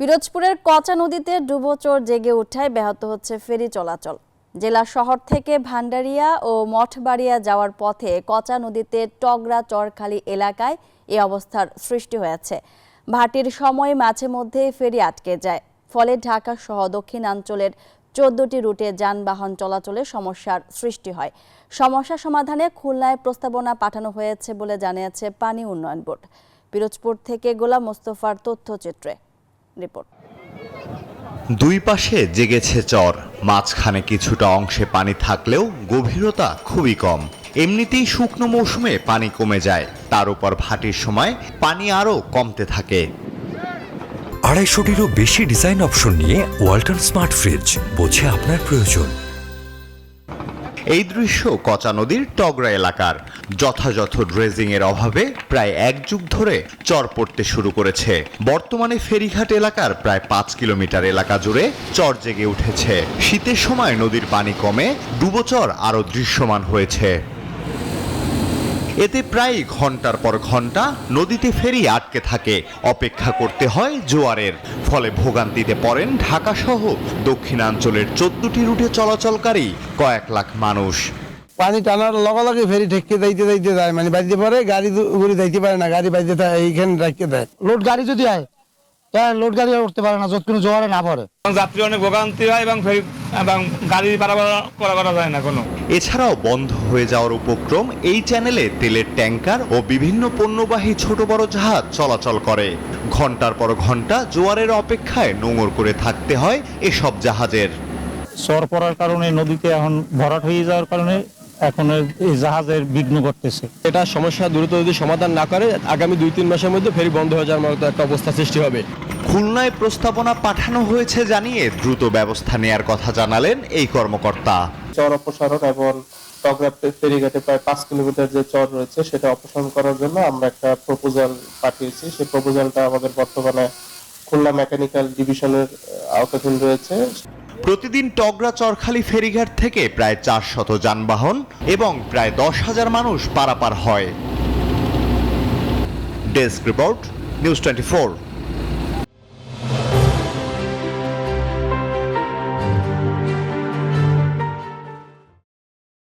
পিরোজপুরের কচা নদীতে ডুবোচর জেগে ওঠায় ব্যাহত হচ্ছে ফেরি চলাচল। জেলা শহর থেকে ভান্ডারিয়া ও মঠবাড়িয়া যাওয়ার পথে কচা নদীতে টগরা চরখালি এলাকায় এই অবস্থার সৃষ্টি হয়েছে। ভাটির সময় মাঝে মধ্যে ফেরি আটকে যায়। ফলে ঢাকা সহ দক্ষিণাঞ্চলের চোদ্দটি রুটে যানবাহন চলাচলে সমস্যার সৃষ্টি হয়। সমস্যা সমাধানে খুলনায় প্রস্তাবনা পাঠানো হয়েছে বলে জানিয়েছে পানি উন্নয়ন বোর্ড। পিরোজপুর থেকে গোলাম মোস্তফার তথ্যচিত্রে। রিপোর্ট দুই পাশে জেগেছে চর মাঝখানে কিছুটা অংশে পানি থাকলেও গভীরতা খুবই কম। এমনিতেই শুকনো মৌসুমে পানি কমে যায়। তার উপর ভাটির সময় পানি আরও কমতে থাকে। আড়াইশোটিরও বেশি ডিজাইন অপশন নিয়ে ওয়ালটন স্মার্ট ফ্রিজ বোঝে আপনার প্রয়োজন। এই দৃশ্য কচা নদীর টগরা এলাকার। যথাযথ ড্রেজিং এর অভাবে প্রায় এক যুগ ধরে চর পড়তে শুরু করেছে। বর্তমানে ফেরিঘাট এলাকার প্রায় পাঁচ কিলোমিটার এলাকা জুড়ে চর জেগে উঠেছে। শীতের সময় নদীর পানি কমে, ডুবোচর আরও দৃশ্যমান হয়েছে। এতে প্রায় ঘণ্টার পর ঘণ্টা নদীতে ফেরি আটকে থাকে। অপেক্ষা করতে হয় জোয়ারের। ফলে ভোগান্তিতে পড়েন ঢাকা সহ দক্ষিণাঞ্চলের চোদ্দটি রুটে চলাচলকারী কয়েক লাখ মানুষ। পানি টানার লগে লগে ফেরি ঠেককে যাইতে যাইতে যায়। মানে বাড়িতে পারে গাড়ি উপরে যাইতে পারে না গাড়ি বাড়িতে থাকে, এইখানে রাখতে দেয়। লোড গাড়ি যদি হয় তাহলে লোড গাড়ি উঠতে পারে না যতক্ষণ জোয়ারে না পড়ে। এবং যাত্রী অনেক ভোগান্তি হয় এবং ফেরি এবং গাড়ি পারাপার করা করা যায় না কোনো। এছাড়াও বন্ধ হয়ে যাওয়ার উপক্রম এই চ্যানেলে তেলের ট্যাঙ্কার ও বিভিন্ন পণ্যবাহী ছোট বড় জাহাজ চলাচল করে। ঘণ্টার পর ঘণ্টা জোয়ারের অপেক্ষায় নোঙর করে থাকতে হয় এসব জাহাজের। চর পড়ার কারণে নদীতে এখন ভরাট হয়ে যাওয়ার কারণে এখন এই জাহাজের বিঘ্ন করতেছে এটা সমস্যা দ্রুত যদি সমাধান না করে আগামী দুই তিন মাসের মধ্যে ফেরি বন্ধ হয়ে যাওয়ার মতো একটা অবস্থা সৃষ্টি হবে। খুলনায় প্রস্তাবনা পাঠানো হয়েছে জানিয়ে দ্রুত ব্যবস্থা নেয়ার কথা জানালেন এই কর্মকর্তা। চর অপসারণ এবং টগরা ফেরিঘাটে প্রায় পাঁচ কিলোমিটার যে চর রয়েছে সেটা অপসারণ করার জন্য আমরা একটা প্রপোজাল পাঠিয়েছি। সেই প্রপোজালটা আমাদের বর্তমানে খুলনা মেকানিক্যাল ডিভিশনের আওতাধীন রয়েছে। প্রতিদিন টগরা চরখালি ফেরিঘাট থেকে প্রায় চার শত যানবাহন এবং প্রায় দশ হাজার মানুষ পারাপার হয়। Desk report news twenty